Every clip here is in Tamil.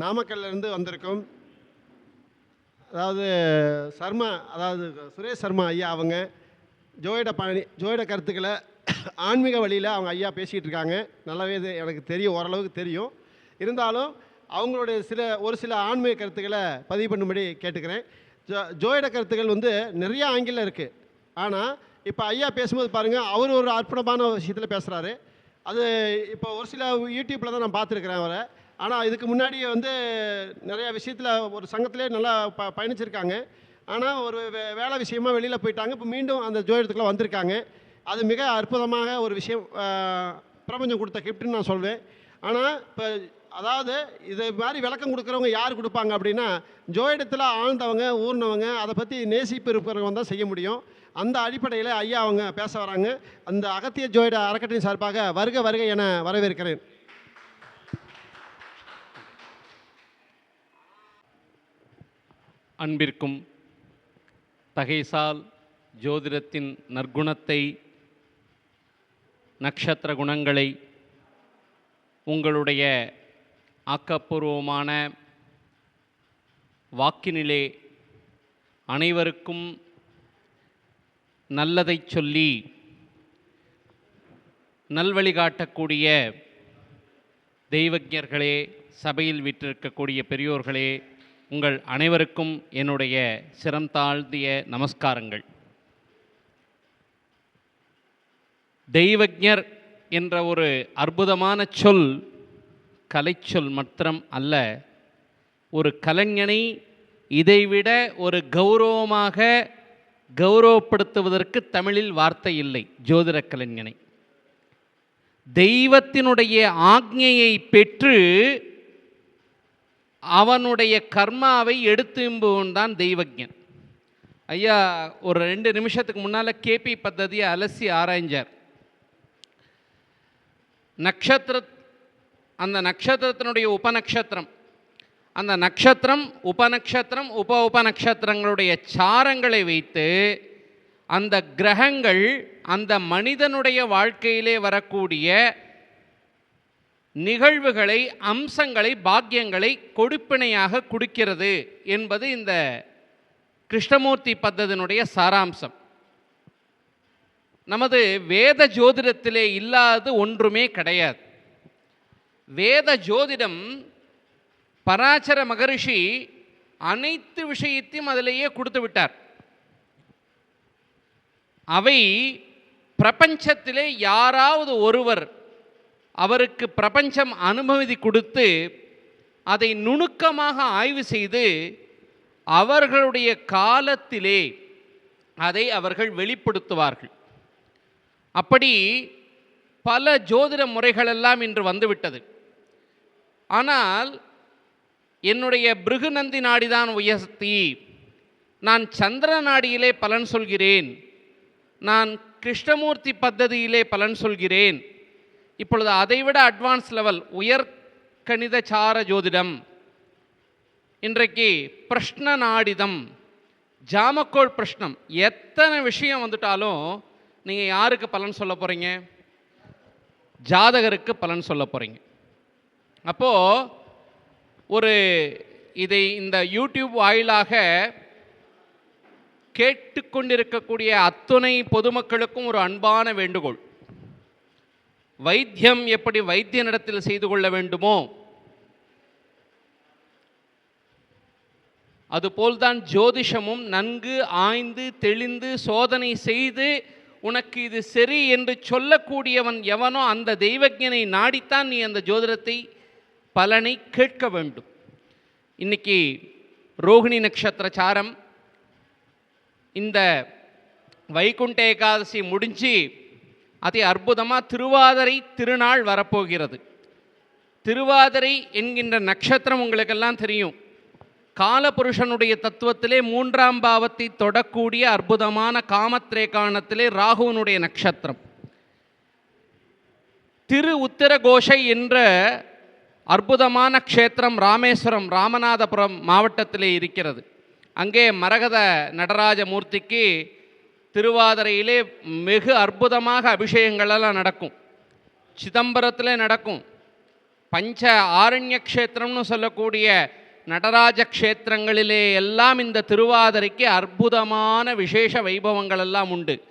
நாமக்கல்லேருந்து வந்திருக்கோம் அதாவது சர்மா அதாவது சுரேஷ் சர்மா ஐயா அவங்க ஜோயிட பழனி ஜோயிட கருத்துக்களை ஆன்மீக வழியில் அவங்க ஐயா பேசிகிட்டு இருக்காங்க. நல்லாவே இது எனக்கு தெரியும் ஓரளவுக்கு தெரியும். இருந்தாலும் அவங்களுடைய சில ஒரு சில ஆன்மீக கருத்துக்களை பதிவு பண்ணும்படி கேட்டுக்கிறேன். ஜோ ஜோயிட கருத்துக்கள் வந்து நிறைய ஆங்கிலம் இருக்குது ஆனால் இப்போ ஐயா பேசும்போது பாருங்கள் அவர் ஒரு அற்புதமான விஷயத்தில் பேசுகிறாரு அது இப்போ ஒரு சில யூடியூப்பில் தான் நான் பார்த்துருக்குறேன் அவரை. ஆனால் இதுக்கு முன்னாடி வந்து நிறையா விஷயத்தில் ஒரு சங்கத்திலே நல்லா ப பயணிச்சிருக்காங்க. ஆனால் ஒரு வே வேலை விஷயமா வெளியில் போயிட்டாங்க. இப்போ மீண்டும் அந்த ஜோதிடத்துக்குள்ளே வந்திருக்காங்க. அது மிக அற்புதமாக ஒரு விஷயம் பிரபஞ்சம் கொடுத்த கிஃப்ட்னு நான் சொல்வேன். ஆனால் இப்போ அதாவது இது மாதிரி விளக்கம் கொடுக்குறவங்க யார் கொடுப்பாங்க அப்படின்னா ஜோயிடத்தில் ஆழ்ந்தவங்க ஊர்னவங்க அதை பற்றி நேசிப்பு இருக்கிறவங்க தான் செய்ய முடியும். அந்த அடிப்படையில் ஐயா அவங்க பேச வராங்க. அந்த அகத்திய ஜோயிட அறக்கட்டளை சார்பாக வருக வருக என வரவேற்கிறேன். அன்பிற்கும் தகைசால் ஜோதிடத்தின் நற்குணத்தை நட்சத்திர குணங்களை உங்களுடைய ஆக்கப்பூர்வமான வாக்கினிலே அனைவருக்கும் நல்லதை சொல்லி நல்வழி காட்டக்கூடிய தெய்வஜர்களே சபையில் விட்டிருக்கக்கூடிய பெரியோர்களே உங்கள் அனைவருக்கும் என்னுடைய சிரம் தாழ்த்திய நமஸ்காரங்கள். தெய்வஜர் என்ற ஒரு அற்புதமான சொல் கலைச்சொல் மாத்திரம் அல்ல. ஒரு கலைஞனை இதைவிட ஒரு கௌரவமாக கௌரவப்படுத்துவதற்கு தமிழில் வார்த்தை இல்லை ஜோதிட கலைஞனை. தெய்வத்தினுடைய ஆக்ஞையை பெற்று அவனுடைய கர்மாவை எடுத்தும்பவன் தான் தெய்வஜன் ஐயா ஒரு ரெண்டு நிமிஷத்துக்கு முன்னால் கேபி பத்ததியை அலசி ஆராய்ஞ்சார். நட்சத்திர அந்த நட்சத்திரத்தினுடைய உபநக்ஷத்திரம் அந்த நட்சத்திரம் உபநக்ஷத்திரம் உப உபநக்ஷத்திரங்களுடைய சாரங்களை வைத்து அந்த கிரகங்கள் அந்த மனிதனுடைய வாழ்க்கையிலே வரக்கூடிய நிகழ்வுகளை அம்சங்களை பாக்கியங்களை கொடுப்பினையாக கொடுக்கிறது என்பது இந்த கிருஷ்ணமூர்த்தி பத்ததினுடைய சாராம்சம். நமது வேத ஜோதிடத்திலே இல்லாது ஒன்றுமே கிடையாது. வேத ஜோதிடம் பராச்சர மகரிஷி அனைத்து விஷயத்தையும் அதிலேயே கொடுத்து விட்டார். அவை பிரபஞ்சத்திலே யாராவது ஒருவர் அவருக்கு பிரபஞ்சம் அனுமதி கொடுத்து அதை நுணுக்கமாக ஆய்வு செய்து அவர்களுடைய காலத்திலே அதை அவர்கள் வெளிப்படுத்துவார்கள். அப்படி பல ஜோதிட முறைகளெல்லாம் இன்று வந்துவிட்டது. ஆனால் என்னுடைய பிருகுநந்தி நாடிதான் உயர்த்தி நான் சந்திர நாடியிலே பலன் சொல்கிறேன் நான் கிருஷ்ணமூர்த்தி பத்ததியிலே பலன் சொல்கிறேன் இப்பொழுது அதைவிட அட்வான்ஸ் லெவல் உயர் கணித சார ஜோதிடம். இன்றைக்கு பிரஷ்ன நாடிதம் ஜாமக்கோள் பிரஷ்னம் எத்தனை விஷயம் வந்துட்டாலும் நீங்கள் யாருக்கு பலன் சொல்ல போகிறீங்க ஜாதகருக்கு பலன் சொல்ல போகிறீங்க அப்போது ஒரு இதை இந்த யூடியூப் வாயிலாக கேட்டுக்கொண்டிருக்கக்கூடிய அத்துணை பொதுமக்களுக்கும் ஒரு அன்பான வேண்டுகோள். வைத்தியம் எப்படி வைத்தியனிடத்தில் செய்து கொள்ள வேண்டுமோ அதுபோல்தான் ஜோதிஷமும் நன்கு ஆய்ந்து தெளிந்து சோதனை செய்து உனக்கு இது சரி என்று சொல்லக்கூடியவன் எவனோ அந்த தெய்வஜனை நாடித்தான் நீ அந்த ஜோதிடத்தை பலனை கேட்க வேண்டும். இன்னைக்கு ரோகிணி நட்சத்திர சாரம் இந்த வைகுண்ட ஏகாதசி முடிஞ்சு அதே அற்புதமாக திருவாதிரை திருநாள் வரப்போகிறது. திருவாதிரை என்கின்ற நட்சத்திரம் உங்களுக்கெல்லாம் தெரியும். காலபுருஷனுடைய தத்துவத்திலே மூன்றாம் பாவத்தை தொடக்கூடிய அற்புதமான காமத்ரேகாணத்திலே ராகுவனுடைய நட்சத்திரம். திரு உத்தரகோஷை என்ற அற்புதமான க்ஷேத்திரம் ராமேஸ்வரம் ராமநாதபுரம் மாவட்டத்திலே இருக்கிறது. அங்கே மரகத நடராஜ மூர்த்திக்கு திருவாதிரையிலே மிக அற்புதமாக அபிஷேகங்களெல்லாம் நடக்கும். சிதம்பரத்தில் நடக்கும். பஞ்ச ஆரண்ய க்ஷேத்திரம்னு சொல்லக்கூடிய நடராஜ க்ஷேத்திரங்களிலே எல்லாம் இந்த திருவாதிரைக்கு அற்புதமான விசேஷ வைபவங்கள் எல்லாம் உண்டு.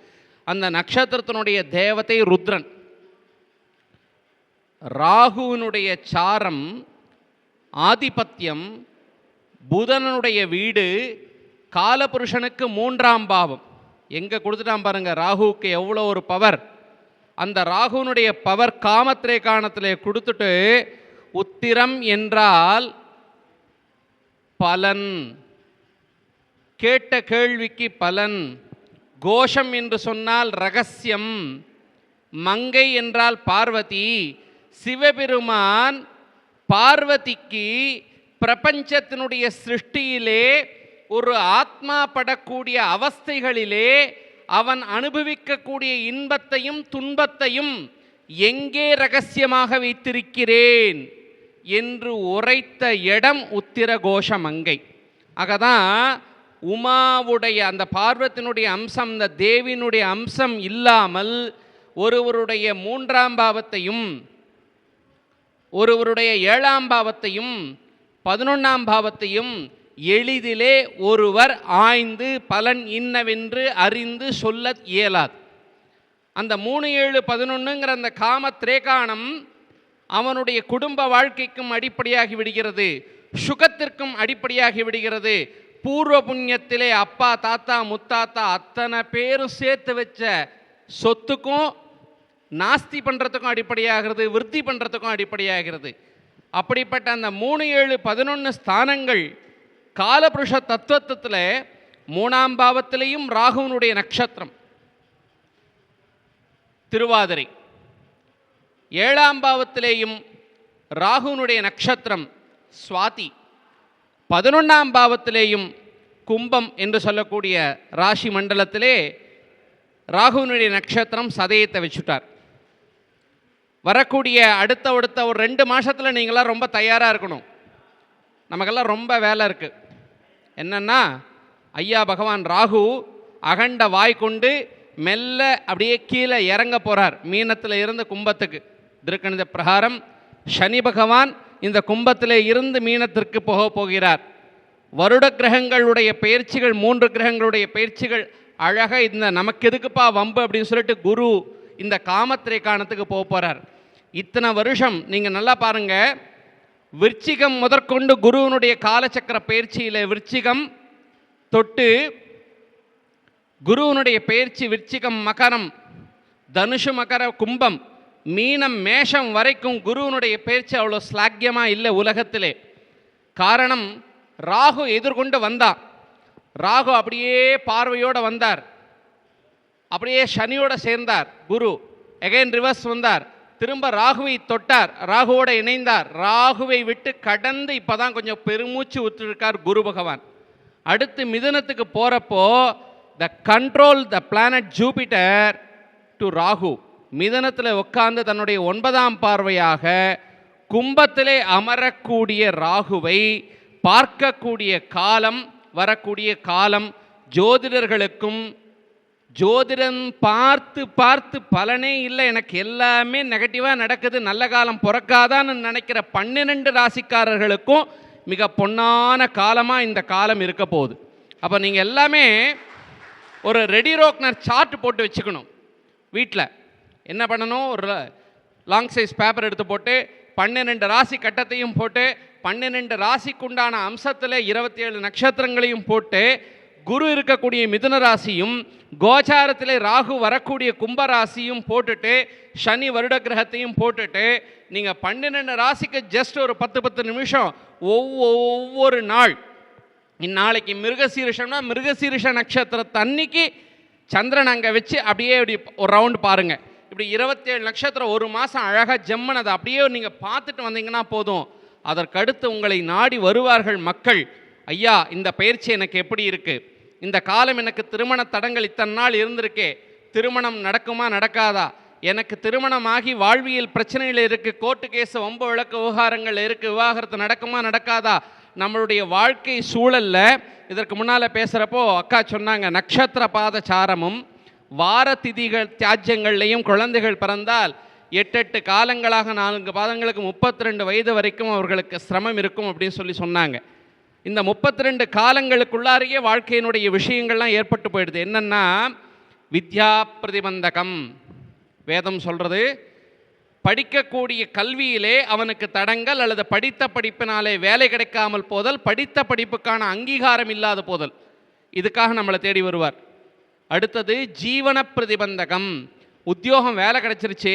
அந்த நட்சத்திரத்தினுடைய தேவதை ருத்ரன். ராகுவினுடைய சாரம் ஆதிபத்தியம் புதனனுடைய வீடு காலபுருஷனுக்கு மூன்றாம் பாவம். எங்கே கொடுத்துட்டான் பாருங்க ராகுவுக்கு எவ்வளோ ஒரு பவர் அந்த ராகுனுடைய பவர் காமத்திரே காணத்தில் கொடுத்துட்டு உத்திரம் என்றால் பலன். கேட்ட கேள்விக்கு பலன். கோஷம் என்று சொன்னால் ரகசியம். மங்கை என்றால் பார்வதி. சிவபெருமான் பார்வதிக்கு பிரபஞ்சத்தினுடைய சிருஷ்டியிலே ஒரு ஆத்மா படக்கூடிய அவஸ்தைகளிலே அவன் அனுபவிக்கக்கூடிய இன்பத்தையும் துன்பத்தையும் எங்கே ரகசியமாக வைத்திருக்கிறேன் என்று உரைத்த இடம் உத்திர கோஷமங்கை ஆகதான் உமாவுடைய அந்த பார்வத்தினுடைய அம்சம் இந்த தேவியினுடைய அம்சம் இல்லாமல் ஒருவருடைய மூன்றாம் பாவத்தையும் ஒருவருடைய ஏழாம் பாவத்தையும் பதினொன்றாம் பாவத்தையும் எளிதிலே ஒருவர் ஆய்ந்து பலன் இன்னவென்று அறிந்து சொல்ல இயலாது. அந்த மூணு ஏழு பதினொன்றுங்கிற அந்த காம திரேகானம் அவனுடைய குடும்ப வாழ்க்கைக்கும் அடிப்படையாகி விடுகிறது. சுகத்திற்கும் அடிப்படையாகி விடுகிறது. பூர்வ புண்ணியத்திலே அப்பா தாத்தா முத்தாத்தா அத்தனை பேரும் சேர்த்து வச்ச சொத்துக்கும் நாஸ்தி பண்ணுறதுக்கும் அடிப்படையாகிறது விருத்தி பண்ணுறதுக்கும் அடிப்படையாகிறது. அப்படிப்பட்ட அந்த மூணு ஏழு பதினொன்று ஸ்தானங்கள் காலபுருஷ தத்துவத்தில் மூணாம் பாவத்திலேயும் ராகுவனுடைய நட்சத்திரம். திருவாதிரை. ஏழாம் பாவத்திலேயும் ராகுனுடைய நட்சத்திரம் சுவாதி. பதினொன்றாம் பாவத்திலேயும் கும்பம் என்று சொல்லக்கூடிய ராசி மண்டலத்திலே ராகுனுடைய நட்சத்திரம் சதயத்தை வச்சுட்டார். வரக்கூடிய அடுத்த அடுத்த ஒரு ரெண்டு மாதத்தில் நீங்களாம் ரொம்ப தயாராக இருக்கணும். நமக்கெல்லாம் ரொம்ப வேலை இருக்குது என்னன்னா ஐயா பகவான் ராகு அகண்ட வாய் கொண்டு மெல்ல அப்படியே கீழே இறங்க போகிறார் மீனத்தில் இருந்து கும்பத்துக்கு. திருக்கணித பிரகாரம் சனி பகவான் இந்த கும்பத்திலே இருந்து மீனத்திற்கு போக போகிறார். வருட கிரகங்களுடைய பயிற்சிகள் மூன்று கிரகங்களுடைய பயிற்சிகள் அழகாக இந்த நமக்கு எதுக்குப்பா வம்பு அப்படின்னு சொல்லிட்டு குரு இந்த காமத்திரை காணத்துக்கு போக போகிறார் இத்தனை வருஷம் நீங்கள் நல்லா பாருங்க விருச்சிகம் முதற்கொண்டு குருவினுடைய காலச்சக்கர பயிற்சியில் விருச்சிகம் தொட்டு குருவினுடைய பயிற்சி விருச்சிகம் மகரம் தனுஷு மகர கும்பம் மீனம் மேஷம் வரைக்கும் குருவினுடைய பயிற்சி அவ்வளோ ஸ்லாக்கியமாக இல்லை உலகத்திலே. காரணம் ராகு எதிர்கொண்டு வந்தான் ராகு அப்படியே பார்வையோடு வந்தார். அப்படியே சனியோட சேர்ந்தார் குரு. எகைன் ரிவர்ஸ் வந்தார். திரும்ப ராகுவை தொட்டார். ராகுவோட இணைந்தார். ராகுவை விட்டு கடந்து இப்பதான் கொஞ்சம் பெருமூச்சு விட்டுருக்கார் குரு பகவான். அடுத்து மிதுனத்துக்கு போகிறப்போ the control the planet Jupiter to Rahu. மிதனத்தில் உட்கார்ந்து தன்னுடைய ஒன்பதாம் பார்வையாக கும்பத்திலே அமரக்கூடிய ராகுவை பார்க்கக்கூடிய காலம் வரக்கூடிய காலம் ஜோதிடர்களுக்கும் ஜோதிடம் பார்த்து பார்த்து பலனே இல்லை. எனக்கு எல்லாமே நெகட்டிவாக நடக்குது. நல்ல காலம் பிறக்காதான்னு நினைக்கிற பன்னிரெண்டு ராசிக்காரர்களுக்கும் மிக பொன்னான காலமாக இந்த காலம் இருக்க போகுது. அப்போ நீங்கள் எல்லாமே ஒரு ரெடி ரோக்னர் சார்ட் போட்டு வச்சுக்கணும். வீட்டில் என்ன பண்ணணும்? ஒரு லாங் சைஸ் பேப்பர் எடுத்து போட்டு பன்னிரெண்டு ராசி கட்டத்தையும் போட்டு பன்னிரெண்டு ராசிக்குண்டான அம்சத்தில் இருபத்தி ஏழு நட்சத்திரங்களையும் போட்டு குரு இருக்கக்கூடிய மிதுன ராசியும் கோச்சாரத்தில் ராகு வரக்கூடிய கும்பராசியும் போட்டுட்டு சனி வருட கிரகத்தையும் போட்டுட்டு நீங்கள் பன்னிரெண்டு ராசிக்கு ஜஸ்ட் ஒரு பத்து பத்து நிமிஷம் ஒவ்வொ- ஒவ்வொரு நாள். இந்நாளைக்கு மிருகசீரிஷம்னா மிருகசீரிஷ நட்சத்திரத்தை அன்னைக்கு சந்திரன் அங்கே வச்சு அப்படியே இப்படி ஒரு ரவுண்ட் பாருங்கள் இப்படி இருபத்தேழு நட்சத்திரம் ஒரு மாதம் அழகாக ஜம்மன் அதை அப்படியே நீங்கள் பார்த்துட்டு வந்தீங்கன்னா போதும். அதற்கடுத்து உங்களை நாடி வருவார்கள் மக்கள். ஐயா இந்த பயிற்சி எனக்கு எப்படி இருக்குது இந்த காலம் எனக்கு திருமண தடங்கள் இத்தனை நாள் இருந்திருக்கே. திருமணம் நடக்குமா நடக்காதா? எனக்கு திருமணமாகி வாழ்வியல் பிரச்சனைகள் இருக்குது கோர்ட்டு கேஸ் வம்பு விளக்கு விவகாரங்கள் இருக்குது விவாகரத்து நடக்குமா நடக்காதா? நம்மளுடைய வாழ்க்கை சூழலில் இதற்கு முன்னால் பேசுகிறப்போ அக்கா சொன்னாங்க நட்சத்திர பாத சாரமும் வார திதிகள் தியாஜ்யங்கள்லையும் குழந்தைகள் பிறந்தால் எட்டெட்டு காலங்களாக நான்கு பாதங்களுக்கு முப்பத்தி ரெண்டு வயது வரைக்கும் அவர்களுக்கு சிரமம் இருக்கும் அப்படின்னு சொல்லி சொன்னாங்க. இந்த முப்பத்தி ரெண்டு காலங்களுக்குள்ளாரையே வாழ்க்கையினுடைய விஷயங்கள்லாம் ஏற்பட்டு போயிடுது. என்னென்னா வித்யா பிரதிபந்தகம். வேதம் சொல்கிறது படிக்கக்கூடிய கல்வியிலே அவனுக்கு தடங்கள் அல்லது படித்த படிப்பினாலே வேலை கிடைக்காமல் போதல் படித்த படிப்புக்கான அங்கீகாரம் இல்லாத போதல். இதுக்காக நம்மளை தேடி வருவார். அடுத்தது ஜீவன பிரதிபந்தகம். உத்தியோகம் வேலை கிடைச்சிருச்சு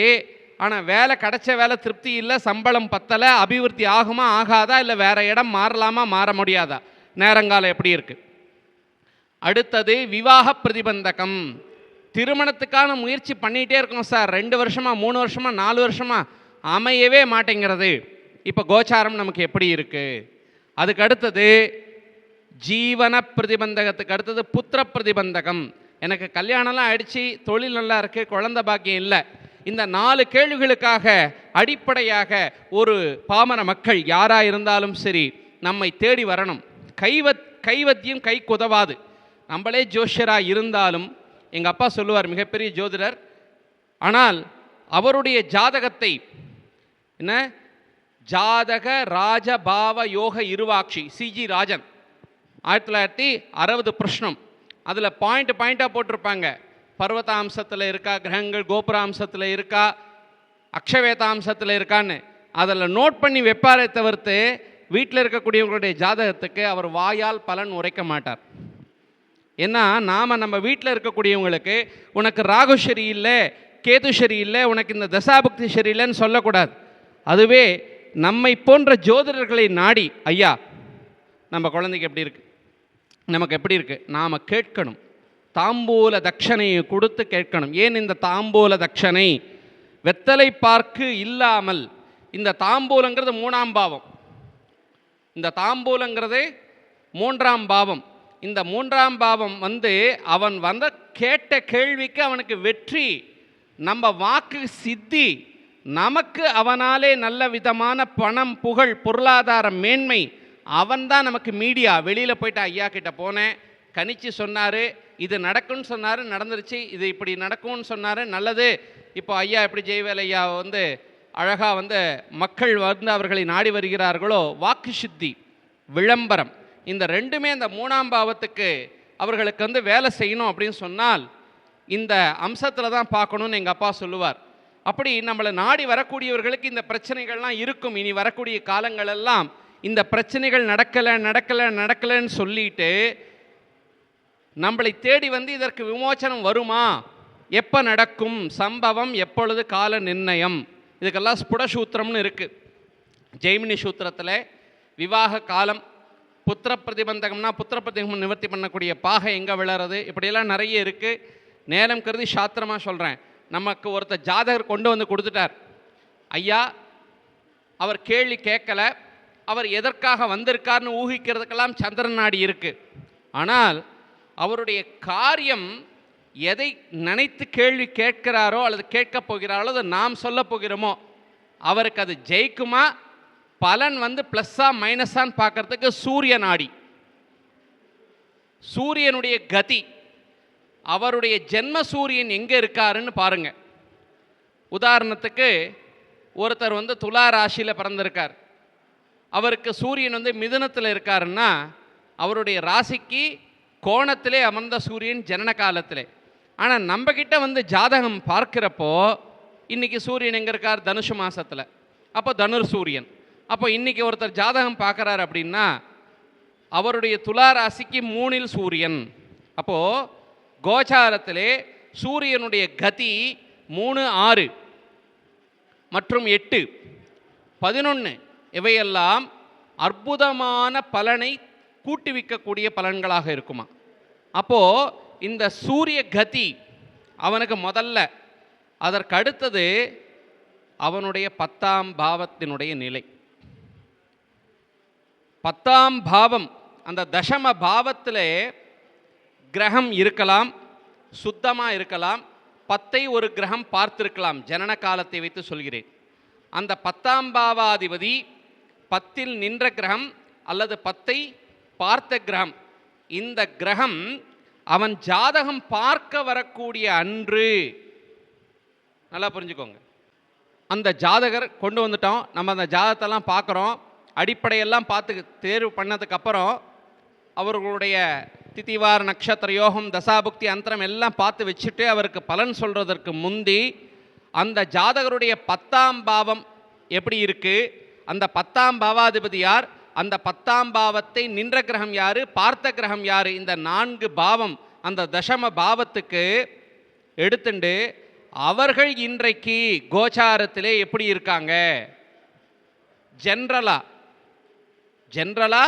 ஆனால் வேலை கிடைச்ச வேலை திருப்தி இல்லை சம்பளம் பத்தலை அபிவிருத்தி ஆகுமா ஆகாதா இல்லை வேற இடம் மாறலாமா மாற முடியாதா? நேரங்காலம் எப்படி இருக்குது அடுத்தது விவாக பிரதிபந்தகம். திருமணத்துக்கான முயற்சி பண்ணிகிட்டே இருக்கோம் சார். ரெண்டு வருஷமாக மூணு வருஷமாக நாலு வருஷமாக அமையவே மாட்டேங்கிறது. இப்போ கோச்சாரம் நமக்கு எப்படி இருக்குது அதுக்கு அடுத்தது ஜீவன பிரதிபந்தகத்துக்கு அடுத்தது புத்திர பிரதிபந்தகம். எனக்கு கல்யாணம்லாம் ஆயிடுச்சு தொழில் நல்லா இருக்குது குழந்த பாக்கியம் இல்லை. இந்த நாலு கேள்விகளுக்காக அடிப்படையாக ஒரு பாமர மக்கள் யாராக இருந்தாலும் சரி நம்மை தேடி வரணும். கைவத் கைவத்தியம் கைக்கு உதவாது நம்மளே ஜோஷியராக இருந்தாலும் எங்கள் அப்பா சொல்லுவார் மிகப்பெரிய ஜோதிடர் ஆனால் அவருடைய ஜாதகத்தை என்ன? ஜாதக ராஜபாவ யோக இருவாட்சி சிஜி ராஜன். ஆயிரத்தி தொள்ளாயிரத்தி அறுபது பிரஷ்னம். அதில் பாயிண்ட் பாயிண்ட்டாக போட்டிருப்பாங்க. பர்வதாம்சத்தில் இருக்கா கிரகங்கள் கோபுராம்சத்தில் இருக்கா அக்ஷவேதாம்சத்தில் இருக்கான்னு அதில் நோட் பண்ணி வைப்பாரே தவிர்த்து வீட்டில் இருக்கக்கூடியவங்களுடைய ஜாதகத்துக்கு அவர் வாயால் பலன் உரைக்க மாட்டார். ஏன்னா நாம் நம்ம வீட்டில் இருக்கக்கூடியவங்களுக்கு உனக்கு ராகு சரி இல்லை கேது சரி இல்லை உனக்கு இந்த தசாபக்தி சரியில்லைன்னு சொல்லக்கூடாது. அதுவே நம்மை போன்ற ஜோதிடர்களை நாடி ஐயா நம்ம குழந்தைக்கு எப்படி இருக்குது நமக்கு எப்படி இருக்குது நாம் கேட்கணும். தாம்பூல தட்சணையை கொடுத்து கேட்கணும். ஏன் இந்த தாம்பூல தட்சணை? வெத்தலை பார்க்கு இல்லாமல். இந்த தாம்பூலங்கிறது மூணாம் பாவம். இந்த தாம்பூலங்கிறது மூன்றாம் பாவம். இந்த மூன்றாம் பாவம் வந்து அவன் வந்த கேட்ட கேள்விக்கு அவனுக்கு வெற்றி. நம்ம வாக்கு சித்தி. நமக்கு அவனாலே நல்ல விதமான பணம் புகழ் பொருளாதார மேன்மை. அவன்தான் நமக்கு மீடியா. வெளியில் போயிட்டு ஐயா கிட்ட போனேன். கணிச்சு சொன்னார். இது நடக்கும்னு சொன்னார் நடந்துருச்சு. இது இப்படி நடக்கும்னு சொன்னார் நல்லது. இப்போ ஐயா எப்படி ஜெயவேல் ஐயா வந்து அழகாக வந்து மக்கள் வந்து அவர்களை நாடி வருகிறார்களோ வாக்கு சித்தி விளம்பரம் இந்த ரெண்டுமே இந்த மூணாம் பாவத்துக்கு அவர்களுக்கு வந்து வேலை செய்யணும் அப்படின்னு சொன்னால் இந்த அம்சத்தில் தான் பார்க்கணும்னு எங்கள் அப்பா சொல்லுவார். அப்படி நம்மளை நாடி வரக்கூடியவர்களுக்கு இந்த பிரச்சனைகள்லாம் இருக்கும். இனி வரக்கூடிய காலங்களெல்லாம் இந்த பிரச்சனைகள் நடக்கலை நடக்கலை நடக்கலைன்னு சொல்லிட்டு நம்மளை தேடி வந்து இதற்கு விமோச்சனம் வருமா? எப்போ நடக்கும்? சம்பவம் எப்பொழுது? கால நிர்ணயம். இதுக்கெல்லாம் ஸ்புடசூத்திரம்னு இருக்குது ஜெய்மினி சூத்திரத்தில் விவாக காலம் புத்திர பிரதிபந்தகம்னா புத்திர பிரதிபந்தம் நிவர்த்தி பண்ணக்கூடிய பாகை எங்கே விழறது? இப்படியெல்லாம் நிறைய இருக்குது நேரம் கருதி சாத்திரமாக சொல்கிறேன் நமக்கு ஒருத்தர் ஜாதகர் கொண்டு வந்து கொடுத்துட்டார். ஐயா அவர் கேள்வி கேட்கல. அவர் எதற்காக வந்திருக்கார்னு ஊகிக்கிறதுக்கெல்லாம் சந்திரன் நாடி இருக்குது ஆனால் அவருடைய காரியம் எதை நினைத்து கேள்வி கேட்கிறாரோ அல்லது கேட்கப் போகிறாரோ அதை நாம் சொல்ல போகிறோமோ அவருக்கு அது ஜெயிக்குமா? பலன் வந்து ப்ளஸ்ஸாக மைனஸான்னு பார்க்கறதுக்கு சூரிய நாடி சூரியனுடைய கதி அவருடைய ஜென்ம சூரியன் எங்கே இருக்காருன்னு பாருங்கள் உதாரணத்துக்கு ஒருத்தர் வந்து துலா ராசியில் பிறந்திருக்கார். அவருக்கு சூரியன் வந்து மிதுனத்தில் இருக்காருன்னா அவருடைய ராசிக்கு கோணத்திலே அமர்ந்த சூரியன் ஜனன காலத்திலே. ஆனால் நம்மக்கிட்ட வந்து ஜாதகம் பார்க்குறப்போ இன்னைக்கு சூரியன் எங்கே இருக்கார்? தனுஷு மாதத்தில் அப்போ தனுர் சூரியன். அப்போ இன்றைக்கி ஒருத்தர் ஜாதகம் பார்க்குறாரு அப்படின்னா அவருடைய துலா ராசிக்கு மூணில் சூரியன். அப்போது கோச்சாரத்திலே சூரியனுடைய கதி மூணு ஆறு மற்றும் எட்டு பதினொன்று இவையெல்லாம் அற்புதமான பலனை கூட்டுவிக்கக்கூடிய பலன்களாக இருக்குமா? அப்போது இந்த சூரிய கதி அவனுக்கு முதல்ல அதற்கு அடுத்தது அவனுடைய பத்தாம் பாவத்தினுடைய நிலை. பத்தாம் பாவம் அந்த தசம பாவத்திலே கிரகம் இருக்கலாம் சுத்தமாக இருக்கலாம் பத்தை ஒரு கிரகம் பார்த்திருக்கலாம் ஜனன காலத்தை வைத்து சொல்கிறேன். அந்த பத்தாம் பாவாதிபதி பத்தில் நின்ற கிரகம் அல்லது பத்தை பார்த்த கிரகம் இந்த கிரகம் அவன் ஜாதகம் பார்க்க வரக்கூடிய அன்று. நல்லா புரிஞ்சுக்கோங்க. அந்த ஜாதகர் கொண்டு வந்துட்டோம். நம்ம அந்த ஜாதகத்தெல்லாம் பார்க்குறோம். அடிப்படையெல்லாம் பார்த்து தேர்வு பண்ணதுக்கப்புறம் அவர்களுடைய தித்திவார் நட்சத்திர யோகம் தசாபுக்தி அந்தரம் எல்லாம் பார்த்து வச்சுட்டு அவருக்கு பலன் சொல்கிறதற்கு முந்தி அந்த ஜாதகருடைய பத்தாம் பாவம் எப்படி இருக்குது அந்த பத்தாம் பாவாதிபதி யார்? அந்த பத்தாம் பாவத்தை நின்ற கிரகம் யார்? பார்த்த கிரகம் யார்? இந்த நான்கு பாவம் அந்த தசம பாவத்துக்கு எடுத்துண்டு அவர்கள் இன்றைக்கு கோச்சாரத்திலே எப்படி இருக்காங்க? ஜென்ரலா ஜென்ரலா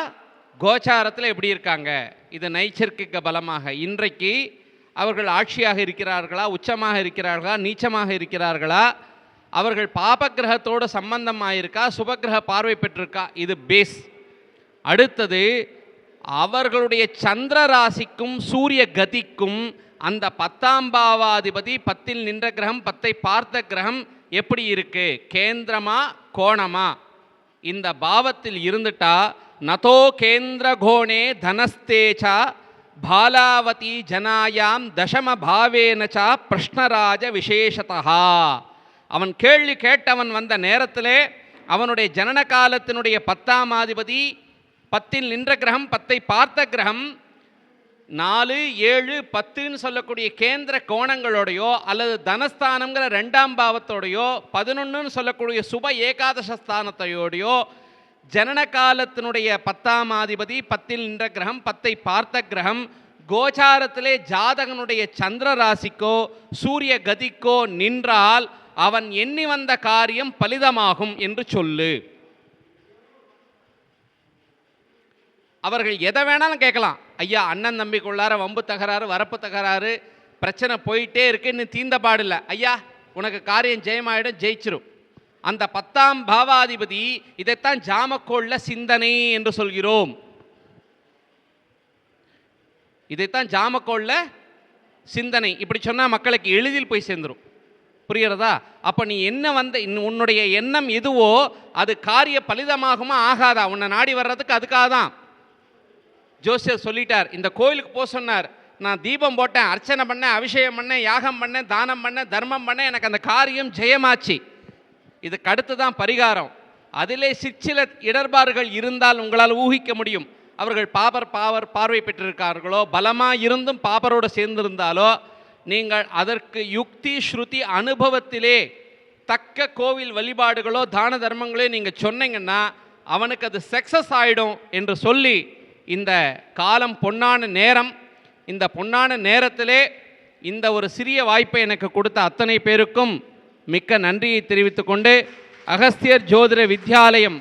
கோச்சாரத்தில் எப்படி இருக்காங்க? இது நைச்சர்க்கிக பலமாக. இன்றைக்கு அவர்கள் ஆட்சியாக இருக்கிறார்களா? உச்சமாக இருக்கிறார்களா? நீச்சமாக இருக்கிறார்களா? அவர்கள் பாபக்கிரகத்தோடு சம்பந்தமாயிருக்கா? சுபக்கிரக பார்வை பெற்றிருக்கா? இது பேஸ் அடுத்தது அவர்களுடைய சந்திர ராசிக்கும் சூரிய கதிக்கும் அந்த பத்தாம் பாவாதிபதி பத்தில் நின்ற கிரகம் பத்தை பார்த்த கிரகம் எப்படி இருக்கு? கேந்திரமா கோணமா? இந்த பாவத்தில் இருந்துட்டா நதோ கேந்திர கோணே தனஸ்தேச்சா பாலாவதி ஜனாயாம் தசம பாவேனச்சா பிரஷ்னராஜ விசேஷதா அவன் கேள்வி கேட்டவன் வந்த நேரத்திலே அவனுடைய ஜனன காலத்தினுடைய பத்தாம் அதிபதி பத்தில் நின்ற கிரகம் பத்தை பார்த்த கிரகம் நாலு ஏழு பத்துன்னு சொல்லக்கூடிய கேந்திர கோணங்களோடையோ அல்லது தனஸ்தானங்கிற ரெண்டாம் பாவத்தோடையோ பதினொன்றுன்னு சொல்லக்கூடிய சுப ஏகாதச ஸ்தானத்தையோடையோ ஜனன காலத்தினுடைய பத்தாம் அதிபதி பத்தில் நின்ற கிரகம் பத்தை பார்த்த கிரகம் கோச்சாரத்திலே ஜாதகனுடைய சந்திர ராசிக்கோ சூரிய கதிக்கோ நின்றால் அவன் எண்ணி வந்த காரியம் பலிதமாகும் என்று சொல்லு. அவர்கள் எதை வேணாலும் கேட்கலாம். ஐயா அண்ணன் தம்பிக்குள்ளார வம்பு தகராறு வரப்பு தகராறு பிரச்சனை போயிட்டே இருக்குன்னு தீந்த பாடில்ல. ஐயா உனக்கு காரியம் ஜெயமாயிடும் ஜெயிச்சிரும். அந்த பத்தாம் பாவாதிபதி இதைத்தான் ஜாமக்கோள்ள சிந்தனை என்று சொல்கிறோம். இதைத்தான் ஜாமக்கோள்ள சிந்தனை. இப்படி சொன்னால் மக்களுக்கு எளிதில் போய் சேர்ந்துரும். புரிகிறதா? அப்போ நீ என்ன வந்த உன்னுடைய எண்ணம் எதுவோ அது காரிய பலிதமாகுமா ஆகாதா? உன்னை நாடி வர்றதுக்கு அதுக்காக தான் ஜோசியர் சொல்லிட்டார் இந்த கோயிலுக்கு போக சொன்னார். நான் தீபம் போட்டேன் அர்ச்சனை பண்ணேன் அபிஷேகம் பண்ணேன் யாகம் பண்ணேன் தானம் பண்ணேன் தர்மம் பண்ணேன் எனக்கு அந்த காரியம் ஜெயமாச்சு. இதுக்கு அடுத்து தான் பரிகாரம். அதிலே சிற்சில இடர்பாடுகள் இருந்தால் உங்களால் ஊகிக்க முடியும். அவர்கள் பாபர் பாவர் பார்வை பெற்றிருக்கார்களோ பலமாக இருந்தும் பாபரோடு சேர்ந்திருந்தாலோ நீங்கள் அதற்கு யுக்தி ஸ்ருதி அனுபவத்திலே தக்க கோவில் வழிபாடுகளோ தான தர்மங்களோ நீங்கள் சொன்னீங்கன்னா அவனுக்கு அது சக்ஸஸ் ஆகிடும் என்று சொல்லி இந்த காலம் பொன்னான நேரம் இந்த பொன்னான நேரத்திலே இந்த ஒரு சிறிய வாய்ப்பை எனக்கு கொடுத்த அத்தனை பேருக்கும் மிக்க நன்றியை தெரிவித்துக்கொண்டு அகஸ்தியர் ஜோதிட வித்யாலயம்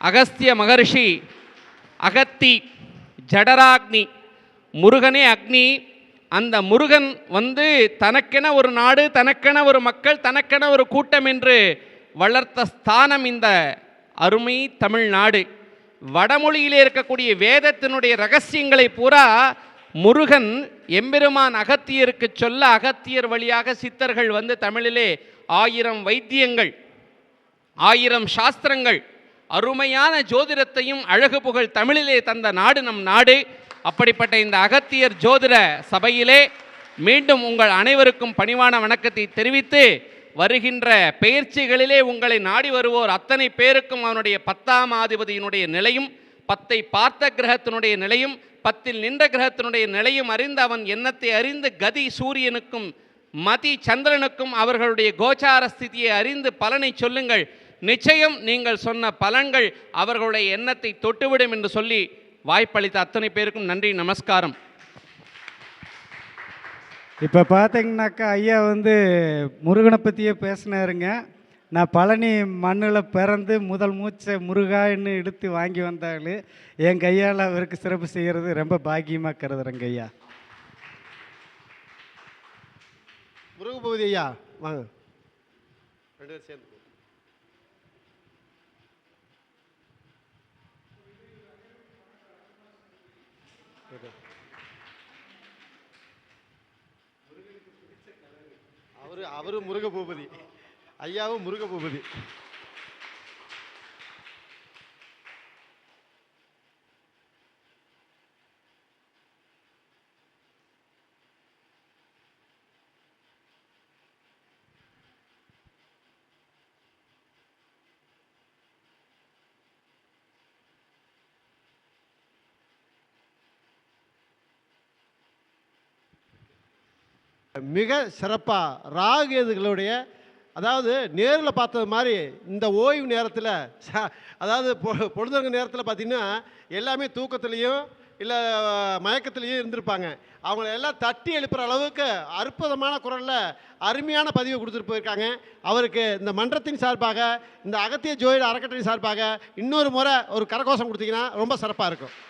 அகஸ்திய மகர்ஷி அகத்தி ஜடராக்னி முருகனே அக்னி அந்த முருகன் வந்து தனக்கென ஒரு நாடு தனக்கென ஒரு மக்கள் தனக்கென ஒரு கூட்டம் என்று வளர்த்த ஸ்தானம் இந்த அருமை தமிழ்நாடு. வடமொழியிலே இருக்கக்கூடிய வேதத்தினுடைய ரகசியங்களை பூரா முருகன் எம்பெருமான் அகத்தியருக்கு சொல்ல அகத்தியர் வழியாக சித்தர்கள் வந்து தமிழிலே ஆயிரம் வைத்தியங்கள் ஆயிரம் சாஸ்திரங்கள் அருமையான ஜோதிடத்தையும் அழகு புகழ் தமிழிலே தந்த நாடு நம் நாடு. அப்படிப்பட்ட இந்த அகத்தியர் ஜோதிட சபையிலே மீண்டும் உங்கள் அனைவருக்கும் பணிவான வணக்கத்தை தெரிவித்து வருகின்ற பெயர்ச்சிகளிலே உங்களை நாடி வருவோர். அத்தனை பேருக்கும் அவனுடைய பத்தாம் ஆதிபதியினுடைய நிலையும் பத்தை பார்த்த கிரகத்தினுடைய நிலையும் பத்தில் நின்ற கிரகத்தினுடைய நிலையும் அறிந்து அவன் எண்ணத்தை அறிந்து கதி சூரியனுக்கும் மதி சந்திரனுக்கும் அவர்களுடைய கோச்சார ஸ்திதியை அறிந்து பலனை சொல்லுங்கள். நிச்சயம் நீங்கள் சொன்ன பலன்கள் அவர்களுடைய எண்ணத்தை தொட்டுவிடும் என்று சொல்லி வாய்ப்பளித்த அத்தனை பேருக்கும் நன்றி நமஸ்காரம். இப்போ பார்த்தீங்கன்னாக்கா ஐயா வந்து முருகனை பற்றியே பேசினாருங்க. நான் பழனி மண்ணில் பிறந்து முதல் மூச்சை முருகான்னு இழுத்து வாங்கி வந்தாள். என் கையால் அவருக்கு சிறப்பு செய்கிறது ரொம்ப பாக்கியமாக கருதுறேங்க ஐயா. முருகபூதி ஐயா வாங்க. ரெண்டு பேரும் சேர்ந்து அவரு அவரும் முருக பூபதி ஐயாவும் முருக பூபதி மிக சிறப்பாக ராகேதுகளுடைய அதாவது நேரில் பார்த்தது மாதிரி இந்த ஓய்வு நேரத்தில் ச- அதாவது பொ- பொழுதுங்க நேரத்தில் பார்த்தீங்கன்னா எல்லாமே தூக்கத்துலேயும் இல்லை மயக்கத்துலேயும் இருந்திருப்பாங்க. அவங்கள எல்லாம் தட்டி எழுப்புகிற அளவுக்கு அற்புதமான குரலில் அருமையான பதிவை கொடுத்துட்டு போயிருக்காங்க. அவருக்கு இந்த மன்றத்தின் சார்பாக இந்த அகத்திய ஜோயில் அறக்கட்டளை சார்பாக இன்னொரு முறை ஒரு கரகோஷம் கொடுத்தீங்கன்னா ரொம்ப சிறப்பாக இருக்கும்.